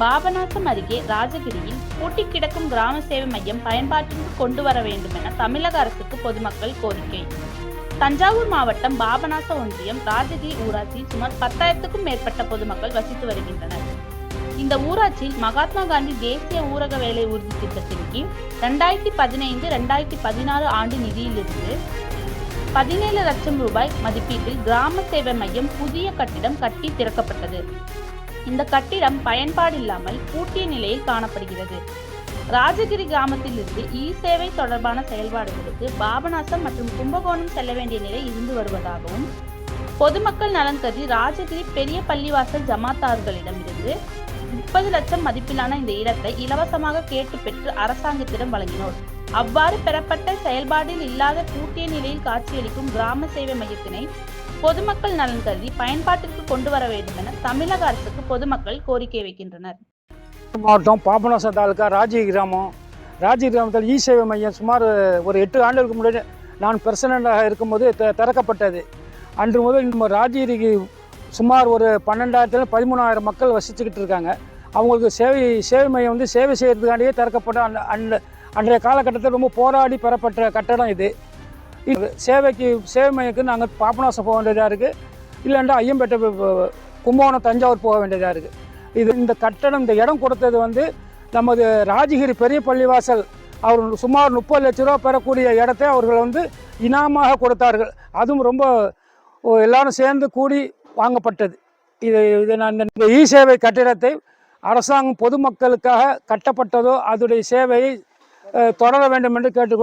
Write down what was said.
பாபநாசம் அருகே ராஜகிரியில் பூட்டி கிடக்கும் கிராம சேவை மையம் பயன்பாட்டிற்கு கொண்டு வர வேண்டும் என தமிழக அரசுக்கு பொதுமக்கள் கோரிக்கை. தஞ்சாவூர் மாவட்டம் பாபநாச ஒன்றியம் ராஜகிரி ஊராட்சியில் சுமார் பத்தாயிரத்துக்கும் மேற்பட்ட பொதுமக்கள் வசித்து வருகின்றனர். இந்த ஊராட்சியில் மகாத்மா காந்தி தேசிய ஊரக வேலை உறுதி திட்டத்தின் கீழ் ரெண்டாயிரத்தி பதினைந்து ரெண்டாயிரத்தி பதினாறு ஆண்டு நிதியிலிருந்து பதினேழு லட்சம் ரூபாய் மதிப்பீட்டில் கிராம சேவை மையம் புதிய கட்டிடம் கட்டி திறக்கப்பட்டது. இந்த கட்டிடம் பயன்பாடில்லாமல் பூட்டிய நிலையில் காணப்படுகிறது. ராஜகிரி கிராமத்திலிருந்து இ சேவை தொடர்பான செயல்பாடுகளுக்கு பாபநாசம் மற்றும் கும்பகோணம் செல்ல வேண்டிய நிலை இருந்து வருவதாகவும் பொதுமக்கள் நலன் கருதி ராஜகிரி பெரிய பள்ளிவாசல் ஜமாத்தார்களிடமிருந்து முப்பது லட்சம் மதிப்பிலான இந்த இடத்தை இலவசமாக கேட்டு பெற்று அரசாங்கத்திடம் வழங்கினோர் அவ்வாறு பெறப்பட்ட செயல்பாட்டில் இல்லாத பூட்டிய நிலையில் காட்சியளிக்கும் கிராம சேவை மையத்தினை பொதுமக்கள் நலன் கருதி பயன்பாட்டிற்கு கொண்டு வர வேண்டும் என தமிழக அரசுக்கு பொதுமக்கள் கோரிக்கை வைக்கின்றனர். மாவட்டம் பாபநாசம் தாலுக்கா ராஜி கிராமம். ராஜி கிராமத்தில் இ சேவை மையம் சுமார் ஒரு எட்டு ஆண்டுகளுக்கு முன்னாடி நான் பிரசிடண்டாக இருக்கும்போது த- திறக்கப்பட்டது. அன்று முதல் நம்ம ராஜகிரிக்கு சுமார் ஒரு பன்னெண்டாயிரத்துல பதிமூணாயிரம் மக்கள் வசிச்சுக்கிட்டு இருக்காங்க. அவங்களுக்கு சேவை சேவை மையம் வந்து சேவை செய்கிறதுக்காண்டியே திறக்கப்பட்ட அந்த அன்றைய காலகட்டத்தில் ரொம்ப போராடி பெறப்பட்ட கட்டடம் இது. சேவைக்கு சேவை மையத்துக்கு நாங்கள் பாபநாசம் போக வேண்டியதாக இருக்குது இல்லைன்னா ஐயம்பேட்டை கும்பகோணம் தஞ்சாவூர் போக வேண்டியதாக இருக்குது இது இந்த கட்டடம் இந்த இடம் கொடுத்தது வந்து நமது ராஜகிரி பெரிய பள்ளிவாசல். அவர் சுமார் முப்பது லட்ச ரூபா பெறக்கூடிய இடத்தை அவர்கள் வந்து இனாமாக கொடுத்தார்கள். அதுவும் ரொம்ப எல்லாரும் சேர்ந்து கூடி வாங்கப்பட்டது. இது இது நான் இந்த இ சேவை கட்டிடத்தை அரசாங்கம் பொதுமக்களுக்காக கட்டப்பட்டதோ அதோடைய சேவையை தொடர வேண்டும் என்று கேட்டுக்கொண்டு